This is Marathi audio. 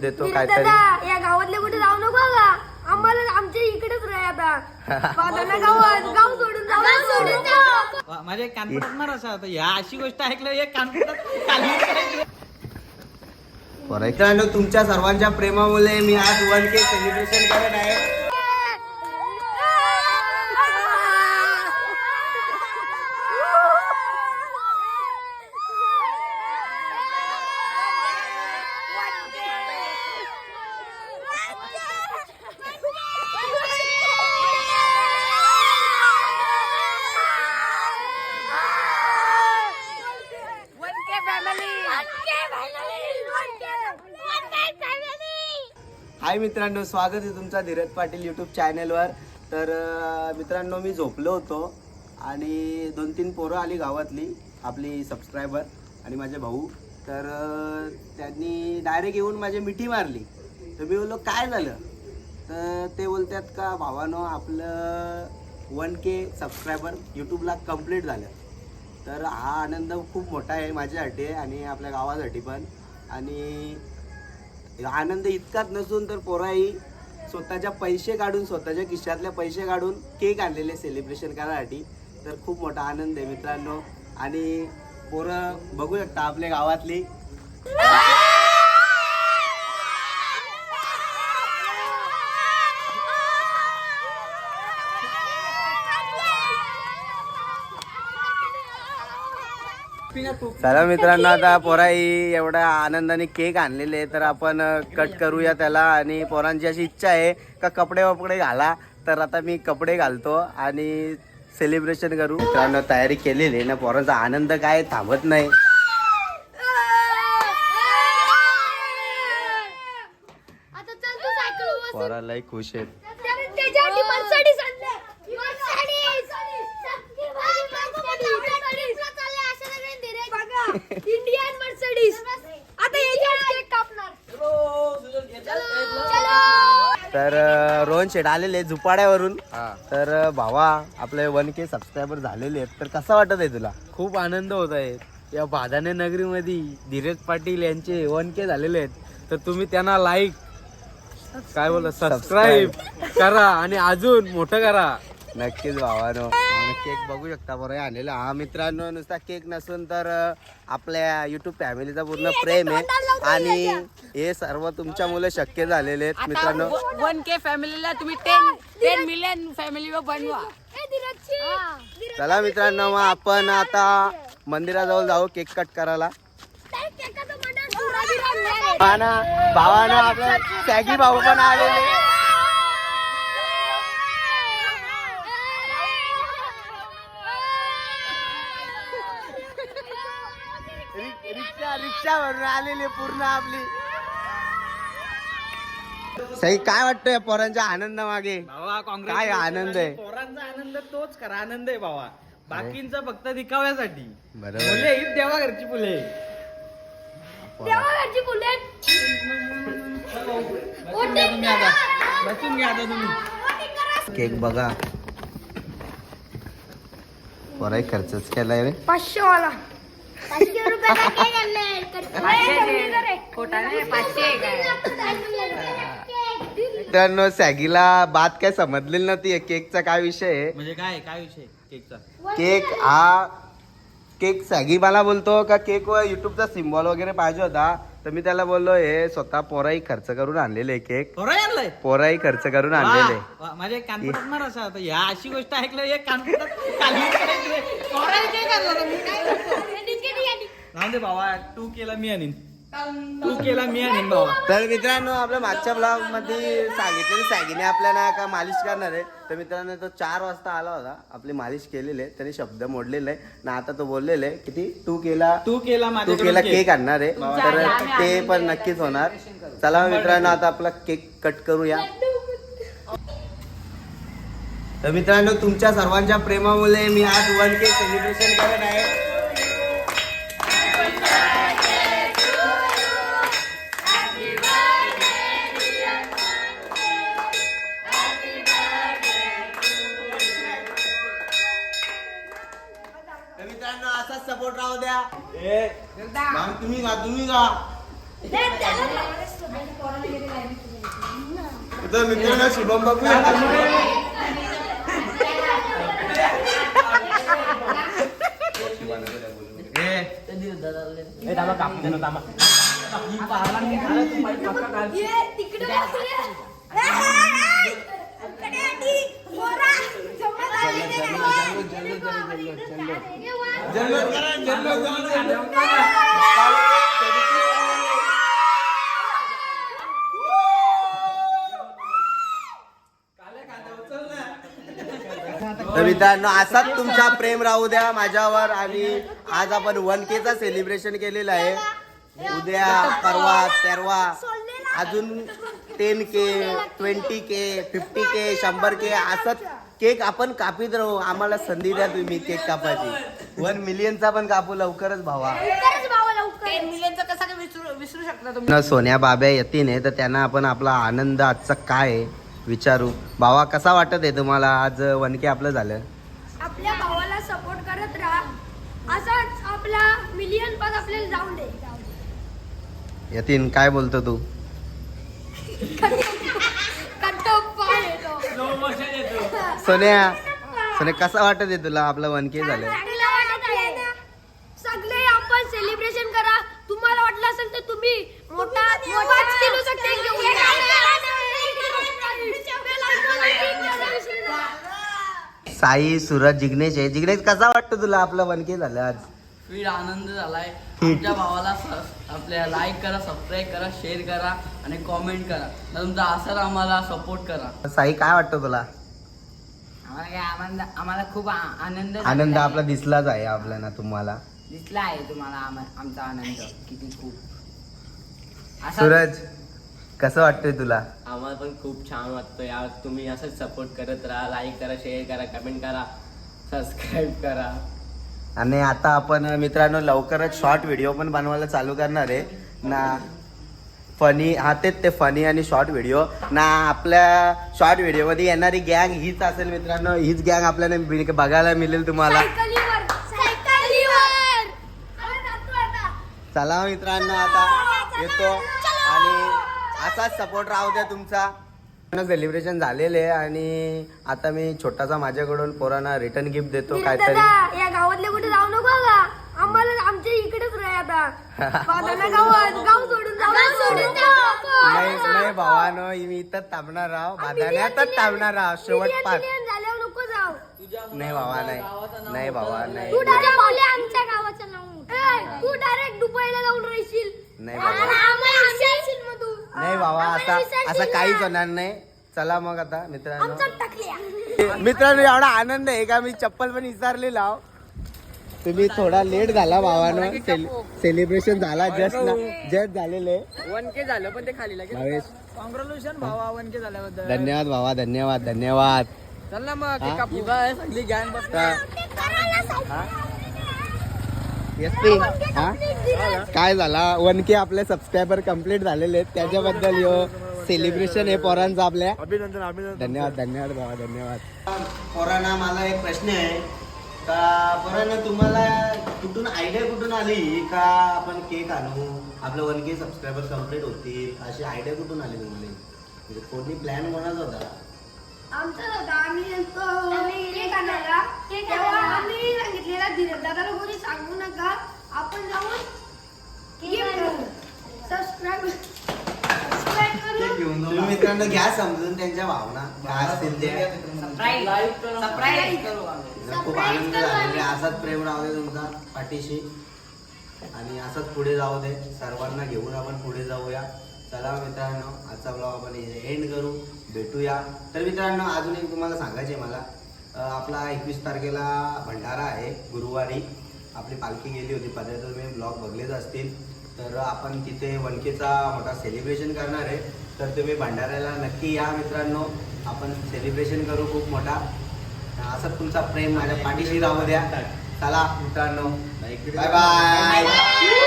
देतो काहीतरी. दादा या गावातले कुठे जाऊ नको का आम्हाला आमच्या इकडेच राह आता. गावात गाव सोडून जाऊ. सोडून जाऊ. माझ्या होता. ह्या अशी गोष्ट ऐकलं एक कान पडत खाली मित्रांनो तुमच्या सर्वांच्या प्रेमामुळे मी आज वन के सेलिब्रेशन करत आहे. हाय मित्रांनो स्वागत आहे तुमचा धीरज पाटील यूट्यूब चॅनलवर तर मित्रांनो मी झोपलो होतो आणि दोन तीन पोरं आली गावातली आपली सबस्क्रायबर आणि माझे भाऊ. तर त्यांनी डायरेक्ट येऊन माझी मिठी मारली. तर मी बोललो काय झालं? तर ते बोलतात का भावानो आपलं वन के सबस्क्रायबर यूट्यूबला कंप्लीट झालं. तर हा आनंद खूप मोठा आहे माझ्यासाठी आणि आपल्या गावासाठी पण. आणि आनंद इतकाच नसून तर पोराही स्वतःच्या पैसे काढून स्वतःच्या खिशातले पैसे काढून केक आणलेले सेलिब्रेशन करायसाठी. तर खूप मोठा आनंद आहे मित्रांनो. आणि पोरं बघू शकता आपल्या गावातली. चला मित्रांनो आता पोराई एवढ्या आनंदाने केक आणलेले आहे, तर आपण कट करूया त्याला. आणि पोरांची अशी इच्छा आहे का कपडे वपडे घाला. तर आता मी कपडे घालतो आणि सेलिब्रेशन करू. मित्रांनो तयारी केलेली आहे ना पोरांचा आनंद काय थांबत नाही. आता चल तू सायकल बस. पोरा लय खुश आहेत. रोहन शेठ आलेले झुपाड्यावरून. तर भावा आपले वन के सबस्क्रायबर झालेले आहेत. तर कसं वाटत आहे तुला? खूप आनंद होत आहे. या बाधाने नगरीमध्ये धीरज पाटील यांचे वन के झालेले आहेत. तर तुम्ही त्यांना लाईक काय बोला सबस्क्राईब करा आणि अजून मोठं करा. नक्कीच भावानो केक बघू शकता बरं. आणलेला. हा मित्रांनो नुसता केक नसून तर आपल्या युट्यूब फॅमिलीचा पूर्ण प्रेम आहे. आणि हे सर्व तुमच्यामुळे शक्य झालेले आहेत मित्रांनो. वन के फॅमिलीला तुम्ही टेन टेन मिलियन फॅमिली बनवा. चला मित्रांनो मग आपण आता मंदिराजवळ जाऊ केक कट करायला. भावाना भावानं आपला सॅगी भाऊ पण आलेले. भरून आलेली पूर्ण आपली. सही काय वाटतं या पोरांच्या आनंद मागे भावा काय आनंद आहे? पोरांचा आनंद तोच खरा आनंद आहे भावा. बाकींचा फक्त दिखाव्यासाठी बरोबर. फुले ही देवा घरची फुले देवाघरची बुलेट बसून घ्या आता. बसून घ्या आता तुम्ही. केक बघा. पोराही खर्चच केलाय रे. पाचशे वाला मित्रांनो सॅगीला बात काय समजलेली नव्हती. या केकचा काय विषय आहे? म्हणजे काय काय विषय केकचा? केक हा केक सॅगी मला बोलतो का केक व युट्यूबचा सिम्बॉल वगैरे पाहिजे होता. तर मी त्याला बोललो हे स्वतः पोराही खर्च करून आणलेले केक. पोरं आणलंय? पोराही खर्च करून आणलेले वा, माझ्या असा ह्या अशी गोष्ट ऐकलं एक कान पडत खाली पोराला काय करणार मी काय करतो? राहून दे भावा तू केला मी आणीन तू केला मी आणीन भावा. तर मित्रांनो आपल्या मागच्या ब्लॉगमध्ये सांगितलेलं सॅगीने आपल्याला का मालिश करणार आहे. तर मित्रांनो तो चार वाजता आला होता. आपली मालिश केलेली आहे. त्याने शब्द मोडलेला आहे. ना आता तो बोललेला आहे किती तू केला तू केला तू केला केक. केक आणणार आहे. तर ते पण नक्कीच होणार. चला मित्रांनो आता आपला केक कट करूया. तर मित्रांनो तुमच्या सर्वांच्या प्रेमामुळे मी आज वन केक सेलिब्रेशन करत आहे. तर मित्रांनो असाच सपोर्ट राहू द्या. ए, मग तुम्ही गा तुम्ही गा. तर मित्रांनो शुभम बघूया ये. तिकडे बसूया. ए, ए, ए, इकडे आधी. पोरा, जमा झाली नाही. ये वा. तर मित्रांनो असाच तुमचा प्रेम राहू द्या माझ्यावर. आणि आज आपण वन केचं सेलिब्रेशन केलेलं आहे. उद्या परवा तेरवा अजून ten K twenty K fifty K शंभर के असंच केक आपण कापीत राहू. आम्हाला संधी द्या तुम्ही केक कापायची. वन मिलियनचा पण कापू लवकरच भावा. लवकरच भावा, लवकर. टेन मिलियनचं कसं काय विसरू विसरू शकता तुम्ही? न सोन्या बाब्या येतीने तर त्यांना आपण आपला आनंद आजचा काय आहे विचारू. भावा कसा वाटत आहे तुम्हाला? आज वनके आपलं झालं. आपल्या भावाला सपोर्ट करत राहा. असाच आपला मिलियन पण आपल्याला जाऊन दे. यतीन काय बोलतो तू. सोन्या सोन्या कसा वाटत आहे तुला आपलं वनके झालं चांगलं वाटत आहे ना सगळे आपण सेलिब्रेशन करा. तुम्हाला वाटलं असेल तर तुम्ही मोठा मोठाच किलोचा केक घेऊन या. साई सूरज जिग्नेश आहे. जिग्नेश कसा वाटतं तुला आपलं वनके झालं आज? फीड आनंद झालाय. आमच्या भावाला आपल्या लाईक करा सबस्क्राईब करा शेअर करा आणि कॉमेंट करा. आणि तुमचा असर आम्हाला सपोर्ट करा. साई काय वाटतं तुला? आम्हाला काय आनंद आम्हाला खूप आनंद आनंद आपला दिसलाच आहे आपल्याला तुम्हाला. आहे. दिसला आहे तुम्हाला आम- आमचा आनंद. किती खूप. असा- सूरज कसं वाटतंय तुला? आम्हाला पण खूप छान वाटतं यार. तुम्ही असंच सपोर्ट करत राहा. लाईक करा शेअर करा कमेंट करा. सबस्क्राईब करा. आणि आता आपण मित्रांनो लवकरच शॉर्ट व्हिडिओ पण बनवायला चालू करणार आहे. ना फनी हा तेच ते फनी आणि शॉर्ट व्हिडिओ ना आपल्या शॉर्ट व्हिडिओमध्ये येणारी गँग हीच असेल मित्रांनो. हीच गँग आपल्याला बघायला मिळेल तुम्हाला. चला मित्रांनो आता येतो. आणि असाच सपोर्ट राहू द्या तुमचा. सेलिब्रेशन झालेले आहे आणि आता मी छोटासा माझ्याकडून पोरांना रिटर्न गिफ्ट देतो काहीतरी. दादा, या गावातले कुठे जाऊ नको का आम्हाला आमच्या इकडेच राह आता. बाबांना गावात गाव सोडून जाऊ. गाव सोडून नाही नाही भावानो मी इथंच थांबणार आहो. बाधाण्यातच थांबणार आहो. शेवट पाच झाल्यावर नको जाऊ. नाही भावा नाही. नाही भावा नाही. तू डायरेक्ट आमच्या गावाचं नाव तू डायरेक्ट दुबईला जाऊन राहशील. नाही बाबा. आणि आम्हाला विसरशील मग तू नाही भावा आम्हाला आता असं. काहीच होणार नाही. चला मग आता मित्रांनो. आमचा टाकल्या मित्रांनो एवढा आनंद आहे का? मी चप्पल पण विसरली लाव तुम्ही थोडा लेट झाला भावानं. सेलिब्रेशन झाला जस्ट ना जस्ट झालेले. वन के झालं पण ते खाली लागेल भावेश. कॉंग्रॅच्युलेशन भावा वन के झाल्याबद्दल. धन्यवाद भावा धन्यवाद धन्यवाद. चल ना मग सगळी गॅन बस. एस पी हा? काय झाला? वन के आपले सबस्क्रायबर कंप्लीट झालेले आहेत. त्याच्याबद्दल यो सेलिब्रेशन आहे पोरांचं आपल्या. अभिनंदन अभिनंदन. धन्यवाद धन्यवाद भावा धन्यवाद. पोरांना मला एक प्रश्न आहे. का पोरांना तुम्हाला कुठून आयडिया कुठून आली का आपण केक आणू? आपलं वन के सबस्क्रायबर कंप्लीट होतील. अशी आयडिया कुठून आली तुम्हाला? म्हणजे कोणी प्लॅन कोणाचा होता? आमचाच होता. आम्ही गेलतो केक आणायला तेव्हा आम्ही सांगितलेला धीरज दादाला कोणी सांगू नका आपण जाऊन सबस्क्राईब सबस्क्राईब केक करू घेऊन मित्रांनो घ्या समजून त्यांच्या भावना. काय असतील ते. सरप्राईज करू आम्ही. खूप आनंद झालेला आहे. असाच प्रेम राहू दे तुमचा पाठीशी. आणि असंच पुढे जाऊ दे. सर्वांना घेऊन आपण पुढे जाऊया. चला मित्रांनो आजचा ब्लॉग आपण एंड करू. भेटूया. तर मित्रांनो अजून एक तुम्हाला सांगायचे मला. आपला एकवीस तारखेला भंडारा आहे गुरुवारी. आपली पालखी गेली होती. पदार्थ तुम्ही ब्लॉग बघलेच असतील. तर आपण तिथे वनकेचा मोठा सेलिब्रेशन करणार आहे. तर तुम्ही भंडाऱ्याला नक्की या मित्रांनो. आपण सेलिब्रेशन करू खूप मोठा. असं तुमचा प्रेम माझ्या पाठीशी राहू द्या. चला मित्रांनो. Bye bye